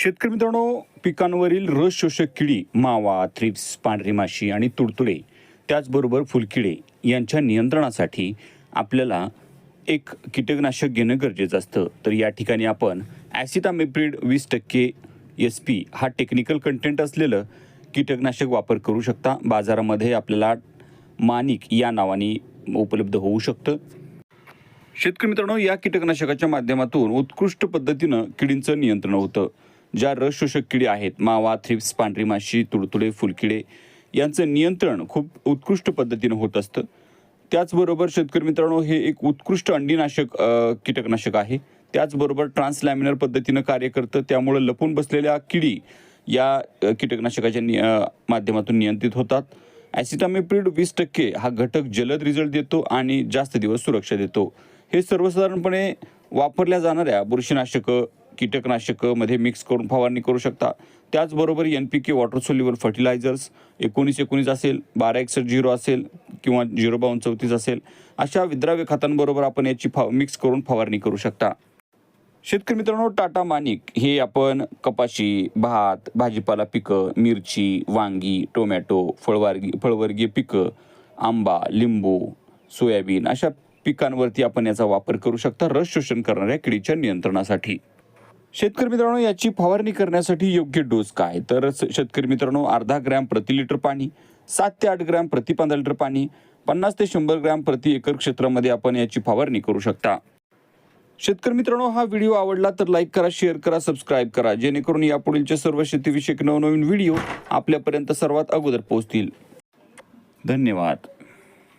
शेतकरी मित्रांनो पिकांवरील रस शोषक किडी मावा थ्रिप्स पांढरी माशी आणि तुडतुडे त्याचबरोबर फुलकिडे यांच्या नियंत्रणासाठी आपल्याला एक कीटकनाशक घेणं गरजेचं असतं. तर या ठिकाणी आपण ॲसिटामेप्रिड वीस टक्के एस पी हा टेक्निकल कंटेंट असलेलं कीटकनाशक वापर करू शकता. बाजारामध्ये आपल्याला मानिक या नावाने उपलब्ध होऊ शकतं. शेतकरी मित्रांनो या कीटकनाशकाच्या माध्यमातून उत्कृष्ट पद्धतीनं किडींचं नियंत्रण होतं. ज्या रस शोषक किडे आहेत मावा थ्रिप्स पांढरी माशी तुडतुडे फुलकिडे यांचं नियंत्रण खूप उत्कृष्ट पद्धतीनं होत असतं. त्याचबरोबर शेतकरी मित्रांनो हे एक उत्कृष्ट अंडीनाशक कीटकनाशक आहे. त्याचबरोबर ट्रान्सलॅमिनर पद्धतीनं कार्य करतं. त्यामुळं लपून बसलेल्या किडी या कीटकनाशकाच्या नि माध्यमातून नियंत्रित होतात. ॲसिटामेप्रिड वीस टक्के हा घटक जलद रिझल्ट देतो आणि जास्त दिवस सुरक्षा देतो. हे सर्वसाधारणपणे वापरल्या जाणाऱ्या बुरशीनाशकं कीटकनाशकं मिक्स करून फवारणी करू शकता. त्याचबरोबर N P K water soluble fertilizers एकोणीस एकोणीस असेल बारा एकसष्ट झिरो असेल किंवा झिरो बावन्न चौतीस असेल अशा विद्राव्य खतांबरोबर आपण याची फा मिक्स करून फवारणी करू शकता. शेतकरी मित्रांनो टाटा मानिक हे आपण कपाशी भात भाजीपाला पिकं मिरची वांगी टोमॅटो फळवर्गी फळवर्गीय पिकं आंबा लिंबू सोयाबीन अशा पिकांवरती आपण याचा वापर करू शकता रस शोषण करणाऱ्या किडीच्या नियंत्रणासाठी. शेतकरी मित्रांनो याची फवारणी करण्यासाठी योग्य डोस काय? तर शेतकरी मित्रांनो अर्धा ग्रॅम प्रति लिटर पाणी सात ते आठ ग्रॅम प्रति पंधरा लिटर पाणी पन्नास ते शंभर ग्रॅम प्रति एकर क्षेत्रामध्ये आपण याची फवारणी करू शकता. शेतकरी मित्रांनो हा व्हिडिओ आवडला तर लाईक करा शेअर करा सबस्क्राईब करा जेणेकरून यापुढीलचे सर्व शेतीविषयक नवनवीन व्हिडिओ आपल्यापर्यंत सर्वात अगोदर पोहोचतील. धन्यवाद.